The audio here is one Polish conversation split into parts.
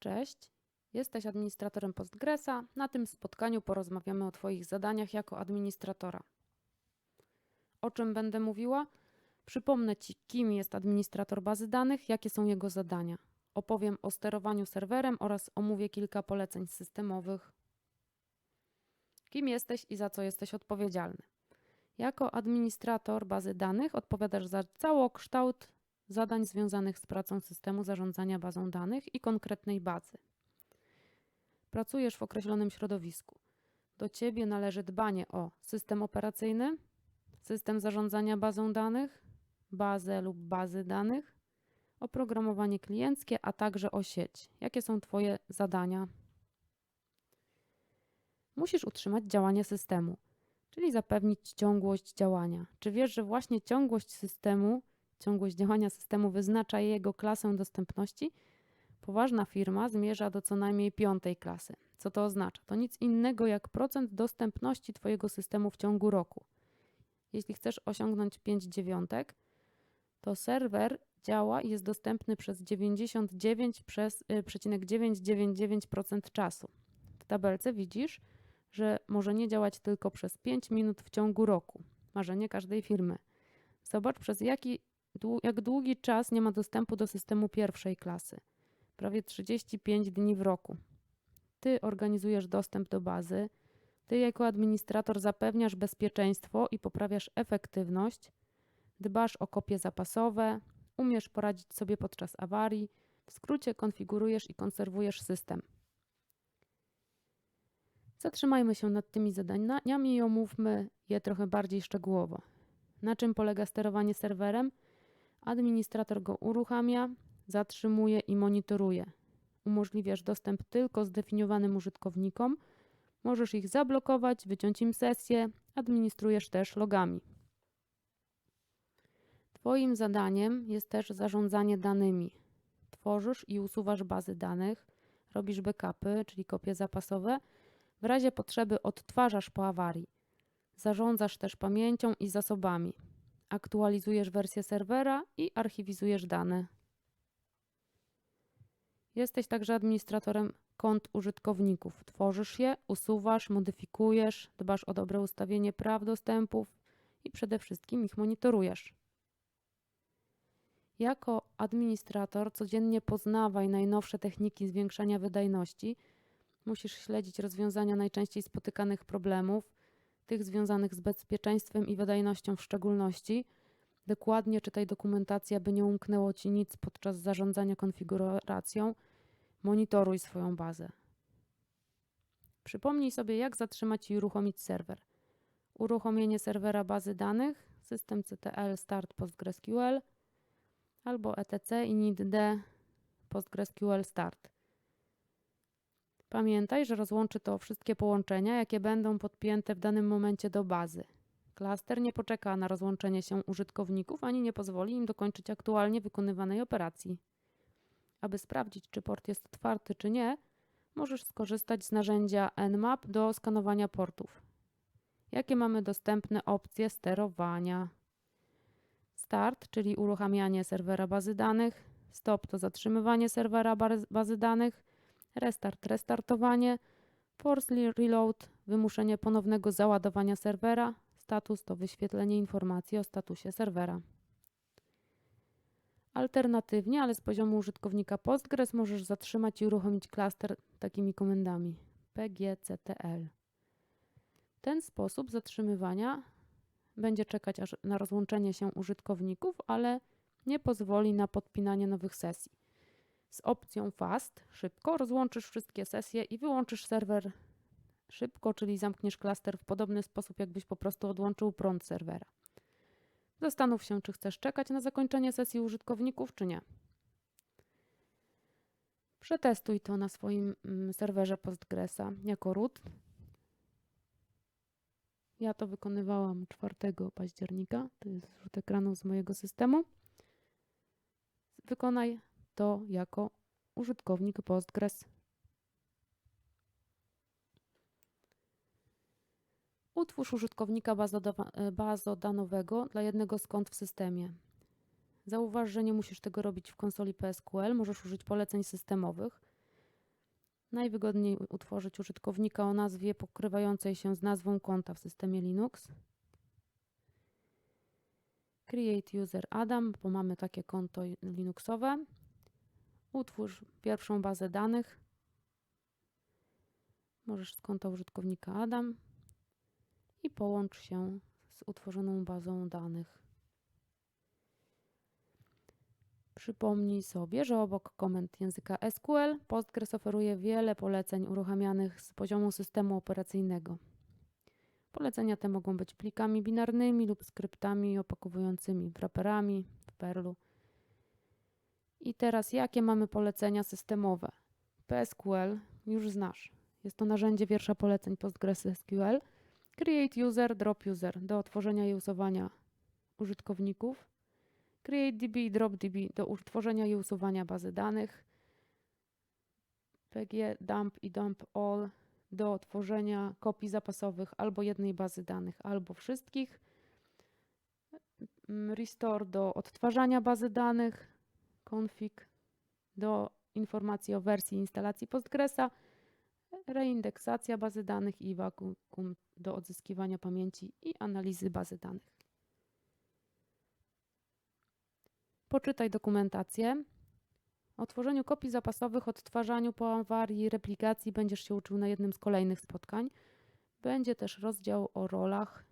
Cześć, jesteś administratorem Postgresa. Na tym spotkaniu porozmawiamy o Twoich zadaniach jako administratora. O czym będę mówiła? Przypomnę Ci, kim jest administrator bazy danych, jakie są jego zadania. Opowiem o sterowaniu serwerem oraz omówię kilka poleceń systemowych. Kim jesteś i za co jesteś odpowiedzialny? Jako administrator bazy danych odpowiadasz za całokształt zadań związanych z pracą systemu zarządzania bazą danych i konkretnej bazy. Pracujesz w określonym środowisku. Do Ciebie należy dbanie o system operacyjny, system zarządzania bazą danych, bazę lub bazy danych, oprogramowanie klienckie, a także o sieć. Jakie są Twoje zadania? Musisz utrzymać działanie systemu, czyli zapewnić ciągłość działania. Czy wiesz, że właśnie ciągłość systemu ciągłość działania systemu wyznacza jego klasę dostępności, poważna firma zmierza do co najmniej piątej klasy. Co to oznacza? To nic innego jak procent dostępności Twojego systemu w ciągu roku. Jeśli chcesz osiągnąć 5 dziewiątek, to serwer działa i jest dostępny przez 99,999% czasu. W tabelce widzisz, że może nie działać tylko przez 5 minut w ciągu roku. Marzenie każdej firmy. Zobacz, przez jaki jak długi czas nie ma dostępu do systemu pierwszej klasy? Prawie 35 dni w roku. Ty organizujesz dostęp do bazy, ty jako administrator zapewniasz bezpieczeństwo i poprawiasz efektywność, dbasz o kopie zapasowe, umiesz poradzić sobie podczas awarii, w skrócie konfigurujesz i konserwujesz system. Zatrzymajmy się nad tymi zadaniami i omówmy je trochę bardziej szczegółowo. Na czym polega sterowanie serwerem? Administrator go uruchamia, zatrzymuje i monitoruje. Umożliwiasz dostęp tylko zdefiniowanym użytkownikom. Możesz ich zablokować, wyciąć im sesję, administrujesz też logami. Twoim zadaniem jest też zarządzanie danymi. Tworzysz i usuwasz bazy danych, robisz backupy, czyli kopie zapasowe. W razie potrzeby odtwarzasz po awarii. Zarządzasz też pamięcią i zasobami aktualizujesz wersję serwera i archiwizujesz dane. Jesteś także administratorem kont użytkowników. Tworzysz je, usuwasz, modyfikujesz, dbasz o dobre ustawienie praw dostępów i przede wszystkim ich monitorujesz. Jako administrator codziennie poznawaj najnowsze techniki zwiększania wydajności. Musisz śledzić rozwiązania najczęściej spotykanych problemów, tych związanych z bezpieczeństwem i wydajnością w szczególności. Dokładnie czytaj dokumentację, aby nie umknęło Ci nic podczas zarządzania konfiguracją. Monitoruj swoją bazę. Przypomnij sobie, jak zatrzymać i uruchomić serwer. Uruchomienie serwera bazy danych, system CTL start PostgreSQL albo etc init-d PostgreSQL start. Pamiętaj, że rozłączy to wszystkie połączenia, jakie będą podpięte w danym momencie do bazy. Klaster nie poczeka na rozłączenie się użytkowników ani nie pozwoli im dokończyć aktualnie wykonywanej operacji. Aby sprawdzić, czy port jest otwarty, czy nie, możesz skorzystać z narzędzia Nmap do skanowania portów. Jakie mamy dostępne opcje sterowania? Start, czyli uruchamianie serwera bazy danych, stop to zatrzymywanie serwera bazy danych, restart, restartowanie, force reload, wymuszenie ponownego załadowania serwera, status to wyświetlenie informacji o statusie serwera. Alternatywnie, ale z poziomu użytkownika Postgres możesz zatrzymać i uruchomić klaster takimi komendami pgctl. Ten sposób zatrzymywania będzie czekać aż na rozłączenie się użytkowników, ale nie pozwoli na podpinanie nowych sesji. Z opcją Fast szybko rozłączysz wszystkie sesje i wyłączysz serwer szybko, czyli zamkniesz klaster w podobny sposób, jakbyś po prostu odłączył prąd serwera. Zastanów się, czy chcesz czekać na zakończenie sesji użytkowników, czy nie. Przetestuj to na swoim mm, serwerze Postgresa jako root. Ja to wykonywałam 4 października. To jest rzut ekranu z mojego systemu. Wykonaj to jako użytkownik Postgres. Utwórz użytkownika e, bazodanowego dla jednego z kont w systemie. Zauważ, że nie musisz tego robić w konsoli PSQL, możesz użyć poleceń systemowych. Najwygodniej utworzyć użytkownika o nazwie pokrywającej się z nazwą konta w systemie Linux. Create user Adam, bo mamy takie konto Linuxowe. Utwórz pierwszą bazę danych. Możesz z użytkownika Adam i połącz się z utworzoną bazą danych. Przypomnij sobie, że obok komend języka SQL Postgres oferuje wiele poleceń uruchamianych z poziomu systemu operacyjnego. Polecenia te mogą być plikami binarnymi lub skryptami opakowującymi wraperami w Perlu. I teraz jakie mamy polecenia systemowe? PSQL już znasz. Jest to narzędzie wiersza poleceń PostgreSQL. Create user, drop user do otworzenia i usuwania użytkowników. CreateDB i DropDB do utworzenia i usuwania bazy danych. PG, dump i dump all do tworzenia kopii zapasowych albo jednej bazy danych, albo wszystkich. Mm, Restore do odtwarzania bazy danych. Config do informacji o wersji instalacji Postgresa. Reindeksacja bazy danych i vacuum do odzyskiwania pamięci i analizy bazy danych. Poczytaj dokumentację. O tworzeniu kopii zapasowych, odtwarzaniu po awarii, replikacji będziesz się uczył na jednym z kolejnych spotkań. Będzie też rozdział o rolach.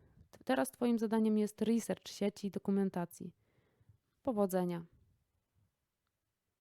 Teraz Twoim zadaniem jest research sieci i dokumentacji. Powodzenia!